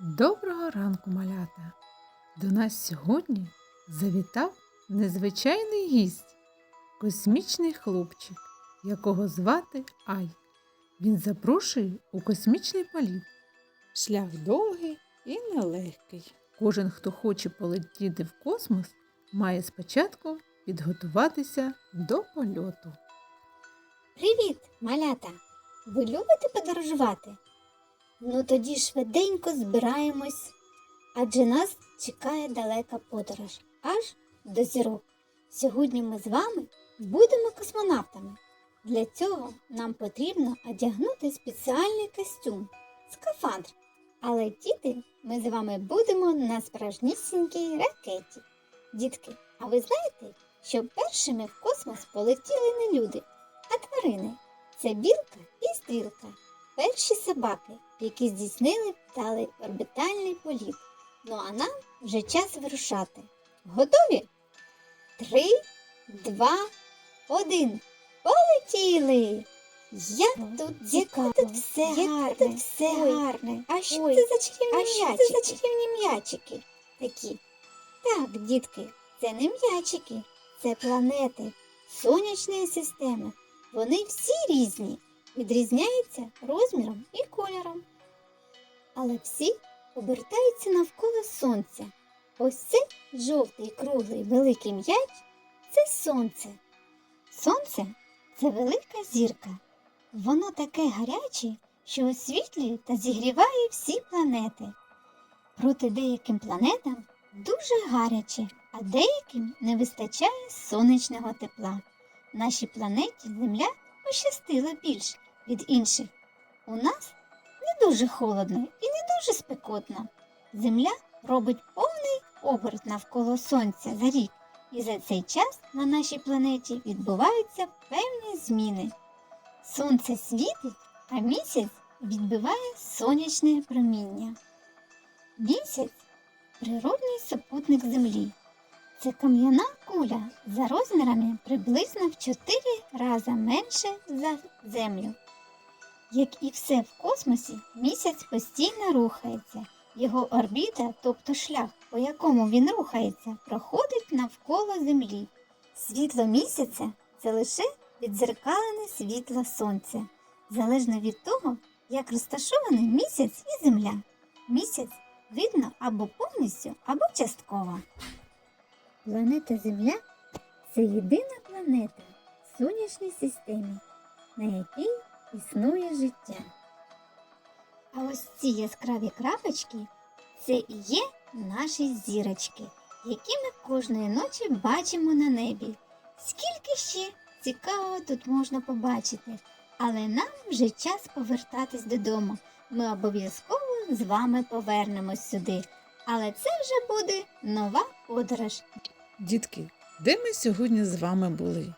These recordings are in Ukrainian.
Доброго ранку, малята! До нас сьогодні завітав незвичайний гість, космічний хлопчик, якого звати Ай. Він запрошує у космічний політ. Шлях довгий і нелегкий. Кожен, хто хоче полетіти в космос, має спочатку підготуватися до польоту. Привіт, малята! Ви любите подорожувати? Ну тоді швиденько збираємось, адже нас чекає далека подорож аж до зірок. Сьогодні ми з вами будемо космонавтами. Для цього нам потрібно одягнути спеціальний костюм скафандр. Але летіти ми з вами будемо на справжнісінькій ракеті. Дітки, а ви знаєте, що першими в космос полетіли не люди, а тварини. Це білка і стрілка, перші собаки, які здійснили дали орбітальний політ. Ну а нам вже час вирушати. Готові? Три, два, один. Полетіли! Як тут цікаво, тут все як гарне, тут все Ой, гарне. А що ой, це за чарівні а що це за чарівні м'ячики такі? Так, дітки, це не м'ячики, це планети сонячної системи. Вони всі різні, відрізняються розміром і кольором. Але всі обертаються навколо сонця. Ось цей жовтий круглий великий м'яч це сонце. Сонце це велика зірка. Воно таке гаряче, що освітлює та зігріває всі планети. Проти деяким планетам дуже гаряче, а деяким не вистачає сонячного тепла. Нашій планеті Земля пощастила більш від інших. У нас не дуже холодно і не дуже спекотно. Земля робить повний оберт навколо Сонця за рік, і за цей час на нашій планеті відбуваються певні зміни. Сонце світить, а місяць відбиває сонячне проміння. Місяць природний супутник Землі. Це кам'яна куля за розмірами приблизно в 4 рази менше за Землю. Як і все в космосі, місяць постійно рухається. Його орбіта, тобто шлях, по якому він рухається, проходить навколо Землі. Світло місяця це лише відзеркалене світло сонця, залежно від того, як розташований місяць і Земля. Місяць видно або повністю, або частково. Планета Земля це єдина планета в сонячній системі, на якій існує життя. А ось ці яскраві крапочки це і є наші зірочки, які ми кожної ночі бачимо на небі. Скільки ще цікавого тут можна побачити, але нам вже час повертатись додому. Ми обов'язково з вами повернемось сюди. Але це вже буде нова подорож. Дітки, де ми сьогодні з вами були?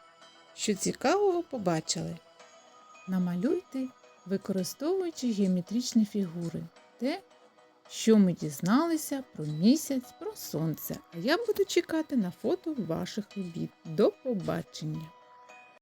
Що цікавого побачили? Намалюйте, використовуючи геометричні фігури, те, що ми дізналися про місяць, про сонце. А я буду чекати на фото ваших робіт. До побачення!